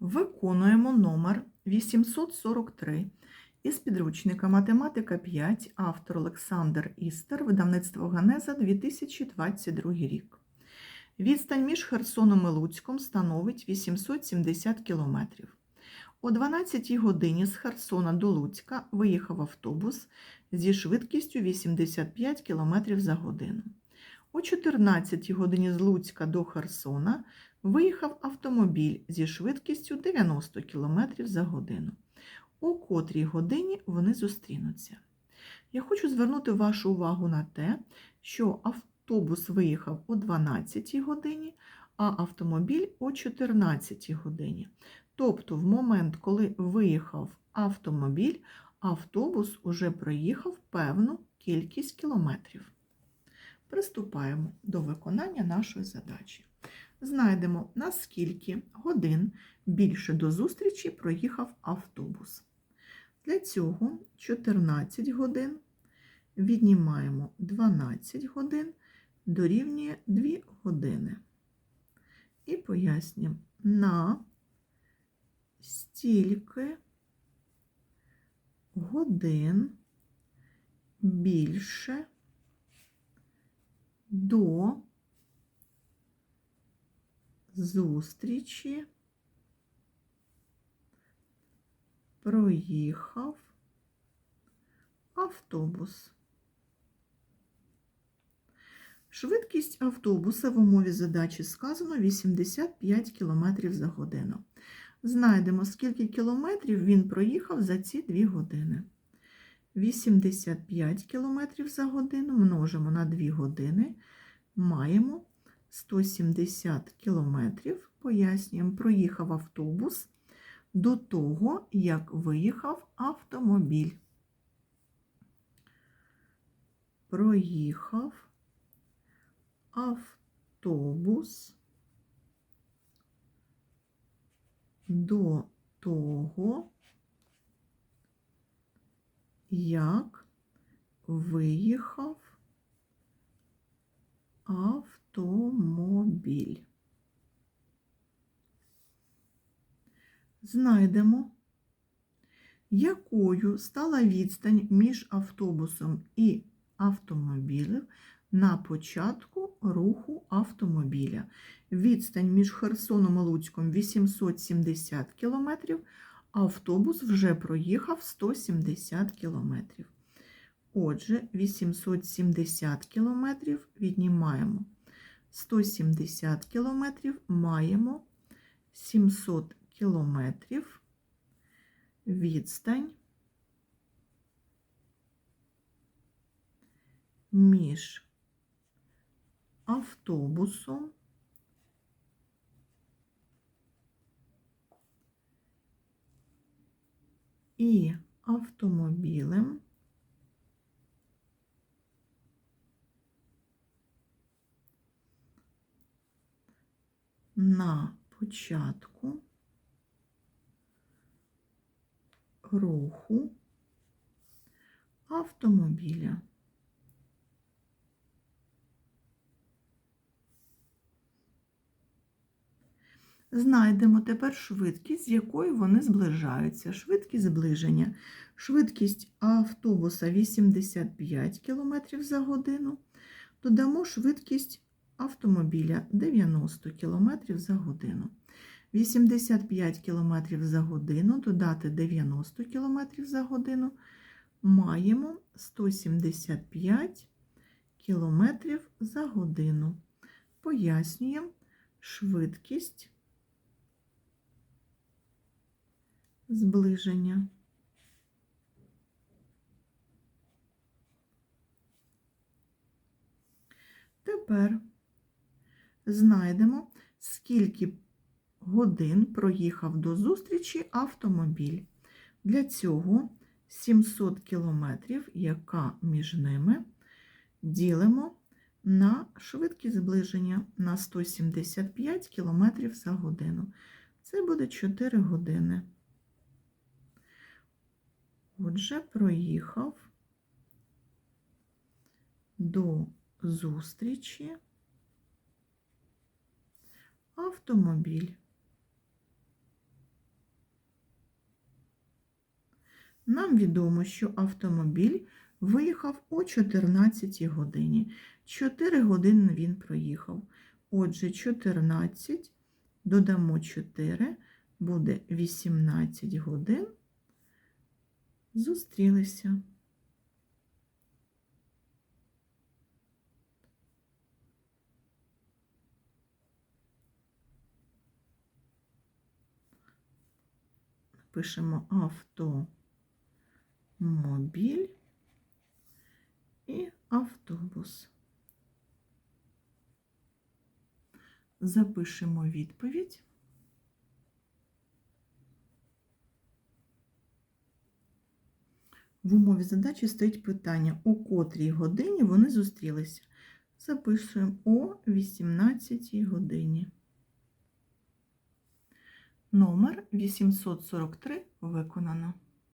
Виконуємо номер 843 із підручника Математика 5, автор Олександр Істер, видавництво Ганеза 2022 рік. Відстань між Херсоном і Луцьком становить 870 км. О 12 годині з Херсона до Луцька виїхав автобус зі швидкістю 85 км за годину. О 14 годині з Луцька до Херсона виїхав автомобіль зі швидкістю 90 км за годину. У котрій годині вони зустрінуться. Я хочу звернути вашу увагу на те, що автобус виїхав о 12 годині, а автомобіль о 14 годині. Тобто, в момент, коли виїхав автомобіль, автобус уже проїхав певну кількість кілометрів. Приступаємо до виконання нашої задачі. Знайдемо, наскільки годин більше до зустрічі проїхав автобус. Для цього 14 годин віднімаємо 12 годин, дорівнює 2 години. І пояснюємо, на стільки годин більше до зустрічі проїхав автобус. Швидкість автобуса в умові задачі сказано 85 км за годину. Знайдемо, скільки кілометрів він проїхав за ці 2 години. 85 км за годину множимо на 2 години, маємо 170 кілометрів, пояснюємо, проїхав автобус до того, як виїхав автомобіль. Проїхав автобус до того, як виїхав автомобіль. Знайдемо, якою стала відстань між автобусом і автомобілем на початку руху автомобіля. Відстань між Херсоном і Луцьком 870 км, автобус вже проїхав 170 км. Отже, 870 км віднімаємо 170 км, маємо 700 км відстань між автобусом і автомобілем на початку руху автомобіля. Знайдемо тепер швидкість, з якою вони зближаються. Швидкість зближення. Швидкість автобуса 85 км за годину. Додамо швидкість автомобіля 90 км за годину. 85 км за годину додати 90 км за годину. Маємо 175 км за годину. Пояснюємо швидкість зближення. Тепер знайдемо, скільки годин проїхав до зустрічі автомобіль. Для цього 700 кілометрів, яка між ними, ділимо на швидкість зближення на 175 км за годину. Це буде 4 години. Отже, проїхав до зустрічі автомобіль. Нам відомо, що автомобіль виїхав о 14 годині. 4 години він проїхав. Отже, 14 додамо 4, буде 18 годин. Зустрілися. Пишемо автомобіль і автобус. Запишемо відповідь. В умові задачі стоїть питання, у котрій годині вони зустрілися. Записуємо о 18 годині. Номер 843 виконано.